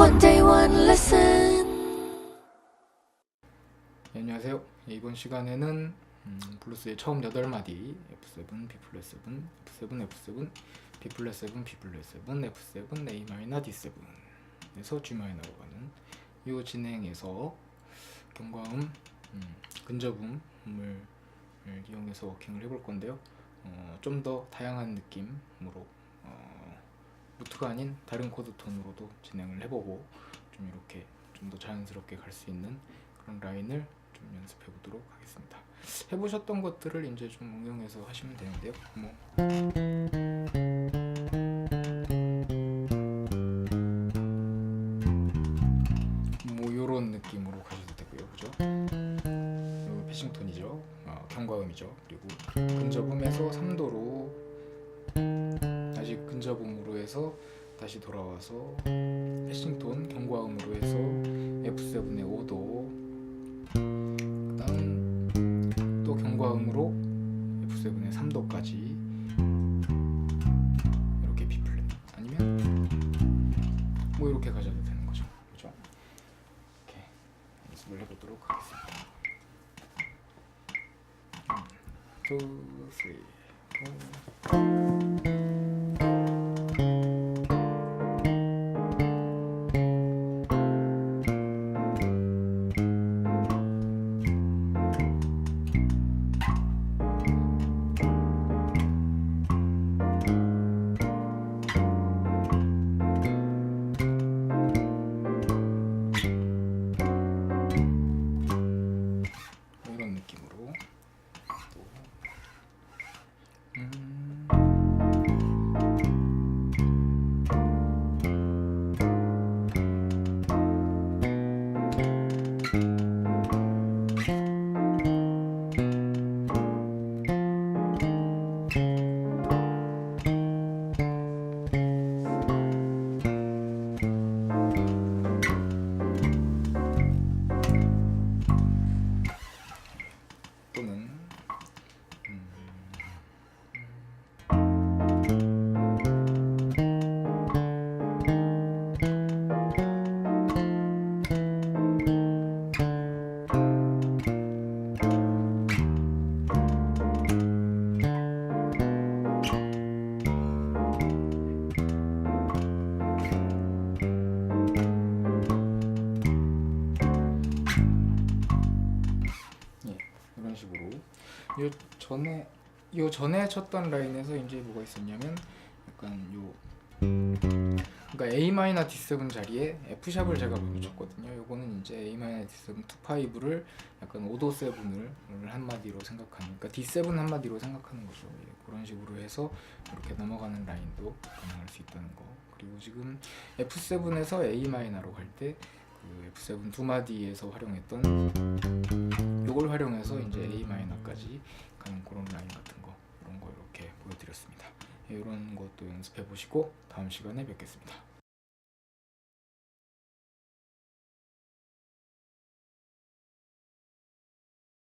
One day, one lesson. 네, 안녕하세요. 예, 이번 시간에는 음, 블루스의 처음 8마디 F7, B 플랫 7, F7, F7, B 플랫 7, B 플랫 7, F7, A 마이너 D7 에서 G 마이너로 가는 이 진행에서 경과음, 음, 근접음을 을 이용해서 워킹을 해볼 건데요. 어, 좀 더 다양한 느낌으로 어, 무트가 아닌 다른 코드 톤으로도 진행을 해보고 좀 이렇게 좀 더 자연스럽게 갈 수 있는 그런 라인을 좀 연습해 보도록 하겠습니다. 해보셨던 것들을 이제 좀 응용해서 하시면 되는데요. 뭐뭐 느낌으로 가셔도 되고요, 그죠? 요 패싱톤이죠, 어, 경과음이죠. 그리고 근접음에서 3도로 다시 근접음으로 해서 다시 돌아와서 패싱톤 경과음으로 해서 F7의 5도 그다음 또 경과음으로 F7의 3도까지 이렇게 B 플랫 아니면 뭐 이렇게 가져도 되는 거죠, 그죠? 이렇게 연습을 해보도록 하겠습니다. 2, 3, 4 또는 요 전에 요 전에 쳤던 라인에서 이제 뭐가 있었냐면 약간 요 그러니까 A 마이너 D7 자리에 F 샵을 제가 먼저 쳤거든요. 요거는 이제 A 마이너 D7 2 5를 약간 5도 7을 한 마디로 생각하는 그러니까 D7 한 마디로 생각하는 거죠. 예, 그런 식으로 해서 이렇게 넘어가는 라인도 가능할 수 있다는 거. 그리고 지금 F7에서 A 마이너로 갈 때 그 F7 두 마디에서 활용했던 요걸 활용해서 이제 A 마이너까지 가는 그런 라인 같은 거 이런 거 이렇게 보여드렸습니다. 이런 것도 연습해 보시고 다음 시간에 뵙겠습니다.